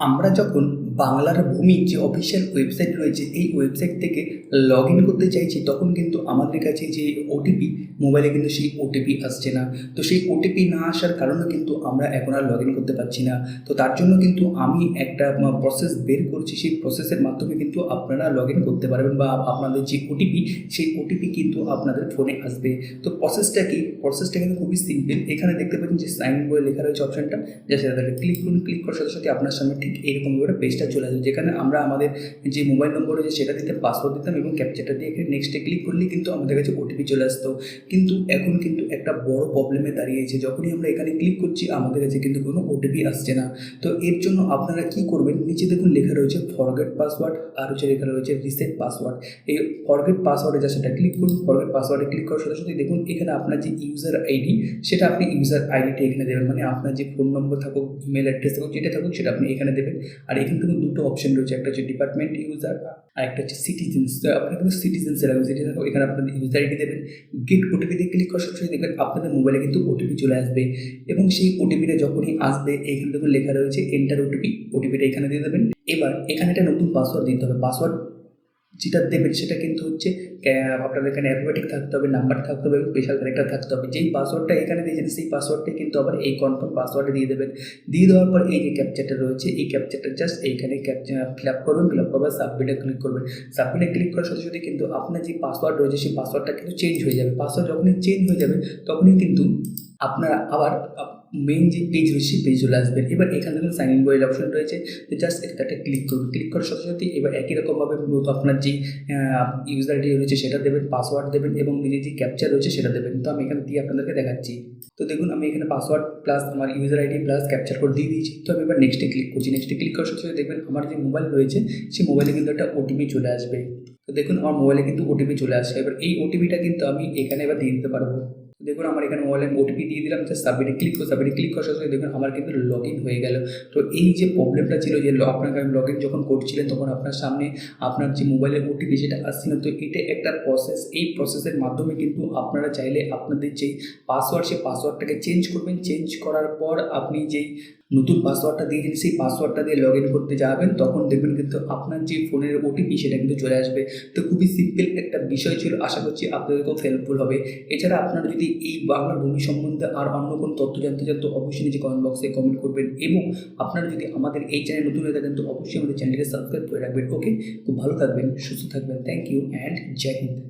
আমরা যখন বাংলার ভূমির যে অফিসিয়াল ওয়েবসাইট রয়েছে, এই ওয়েবসাইট থেকে লগ ইন করতে চাইছি, তখন কিন্তু আমাদের কাছে যে ওটিপি মোবাইলে কিন্তু সেই ওটিপি আসছে না। তো সেই ওটিপি না আসার কারণে কিন্তু আমরা এখন আর লগ ইন করতে পারছি না। তো তার জন্য কিন্তু আমি একটা প্রসেস বের করছি। সেই প্রসেসের মাধ্যমে কিন্তু আপনারা লগ ইন করতে পারবেন বা আপনাদের যে ওটিপি সেই ওটিপি কিন্তু আপনাদের ফোনে আসবে। তো প্রসেসটা কি? প্রসেসটা কিন্তু খুবই সিম্পল এখানে দেখতে পাচ্ছেন যে সাইন ইন বলে লেখা রয়েছে অপশনটা যা সেটাতে ক্লিক করুন। ক্লিক করার সাথে সাথে আপনার সামনে ঠিক এরকম করে পেজটা চলে আসবে। যেখানে আমরা আমাদের যে মোবাইল নম্বর রয়েছে সেটা দিতে পাসওয়ার্ড দিতাম এবং ক্যাপচারটা দিয়ে নেক্সটে ক্লিক করলেই কিন্তু আমাদের কাছে ওটিপি চলে আসতো। কিন্তু এখন কিন্তু একটা বড় প্রবলেমে দাঁড়িয়েছে। যখনই আমরা এখানে ক্লিক করছি, আমাদের কাছে কিন্তু কোনো ওটিপি আসছে না। তো এর জন্য আপনারা কি করবেন? নিচে দেখুন লেখা রয়েছে ফরগেট পাসওয়ার্ড আর হচ্ছে লেখা রয়েছে রিসেট পাসওয়ার্ড এই ফরগেট পাসওয়ার্ডে যা সেটা ক্লিক করুন। ফরগেট পাসওয়ার্ডে ক্লিক করার সাথে সাথে দেখুন এখানে আপনার যে ইউজার আইডি সেটা আপনি ইউজার আইডিটা এখানে দেবেন। মানে আপনার যে ফোন নম্বর থাকুক ইমেল অ্যাড্রেস থাকুক, যেটা থাকুক, সেটা আপনি এখানে দেবেন। আর এখান থেকে দুটো অপশন রয়েছে, একটা হচ্ছে ডিপার্টমেন্ট ইউজার আর একটা হচ্ছে সিটিজেন্স তো আপনার কিন্তু সিটিজেন্স এরকম যেটি এখানে আপনাদের ইউজার আইডি দেবেন গেট ওটিপি দিয়ে ক্লিক করার সবসময় দেখবেন আপনাদের মোবাইলে কিন্তু ওটিপি চলে আসবে এবং সেই ওটিপিটা যখনই আসবে, এইখানে দেখুন লেখা রয়েছে এন্টার ওটিপি ওটিপিটা এখানে দিয়ে দেবেন। এবার এখানে একটা নতুন পাসওয়ার্ড দিতে হবে। পাসওয়ার্ড যেটা দেবেন সেটা কিন্তু হচ্ছে আপনাদের এখানে অ্যালফাবেটিক থাকতে হবে নাম্বার থাকতে হবে এবং স্পেশাল ক্যারেক্টার থাকতে হবে। যেই পাসওয়ার্ডটা এখানে দিয়েছেন, সেই পাসওয়ার্ডটাই কিন্তু আবার এই কনফার্ম পাসওয়ার্ডে দিয়ে দেবেন। দিয়ে দেওয়ার পর এই যে ক্যাপচারটা রয়েছে, এই ক্যাপচারটা জাস্ট এইখানে ক্যাপচার ফিল আপ করবেন ফিল আপ করবার সাবমিটে ক্লিক করবেন। সাবমিটে ক্লিক করার সাথে সাথে কিন্তু আপনার যে পাসওয়ার্ড রয়েছে, সেই পাসওয়ার্ডটা কিন্তু চেঞ্জ হয়ে যাবে। পাসওয়ার্ড যখনই চেঞ্জ হয়ে যাবে, তখনই কিন্তু আপনারা আবার মেইন যে পেজ রয়েছে পেজ চলে আসবেন এবার এখানে দেখুন সাইন ইন বয়ের অপশন রয়েছে। তো জাস্ট একটা ক্লিক করুন। ক্লিক করার সাথে সাথে এবার একই রকমভাবে মূলত আপনার যে ইউজার আইডি রয়েছে, সেটা দেবেন পাসওয়ার্ড দেবেন এবং নিজের যে ক্যাপচার রয়েছে, সেটা দেবেন। তো আমি এখানে দিয়ে আপনাদেরকে দেখাচ্ছি। তো দেখুন, আমি এখানে পাসওয়ার্ড প্লাস আমার user ID plus captcha code দিয়ে দিয়েছি। তো আমি এবার নেক্সটে ক্লিক করছি। নেক্সটে ক্লিক করার সাথে দেখবেন আমার যে মোবাইল রয়েছে, সেই মোবাইলে কিন্তু একটা ওটিপি চলে আসবে। তো দেখুন, আমার মোবাইলে কিন্তু ওটিপি চলে আসছে এবার এই ওটিপিটা কিন্তু আমি এখানে এবার দিয়ে দিতে পারব। দেখুন আমার এখানে মোবাইলে ওটিপি দিয়ে দিলাম যে সাবমিটে ক্লিক করে সাবমিটে ক্লিক করার সাথে দেখুন আমার কিন্তু লগ ইন হয়ে গেল। তো এই যে প্রবলেমটা ছিল যে আপনাকে আমি লগ ইন যখন করছিলেন তখন আপনার সামনে আপনার যে মোবাইলের ওটিপি সেটা আসছে না তো এটা একটা প্রসেস এই প্রসেসের মাধ্যমে কিন্তু আপনারা চাইলে আপনাদের যেই পাসওয়ার্ড সেই পাসওয়ার্ডটাকে চেঞ্জ করবেন। চেঞ্জ করার পর আপনি যেই নতুন পাসওয়ার্ডটা দিয়েছেন সেই পাসওয়ার্ডটা দিয়ে লগ ইন করতে যাবেন, তখন দেখবেন কিন্তু আপনার যে ফোনের ওটিপি সেটা কিন্তু চলে আসবে। তো খুবই সিম্পল একটা বিষয় ছিল, আশা করছি আপনাদেরকেও হেল্পফুল হবে। এছাড়া আপনারা যদি এই বাংলার ভূমি সম্বন্ধে আর অন্য কোনো তথ্য জানতে চান, তো অবশ্যই নিজে কমেন্ট বক্সে কমেন্ট করবেন এবং আপনারা যদি আমাদের এই চ্যানেল নতুন হয়ে থাকেন, তো অবশ্যই আমাদের চ্যানেলকে সাবস্ক্রাইব করে রাখবেন। ওকে খুব ভালো থাকবেন, সুস্থ থাকবেন। Thank you and Joy Hind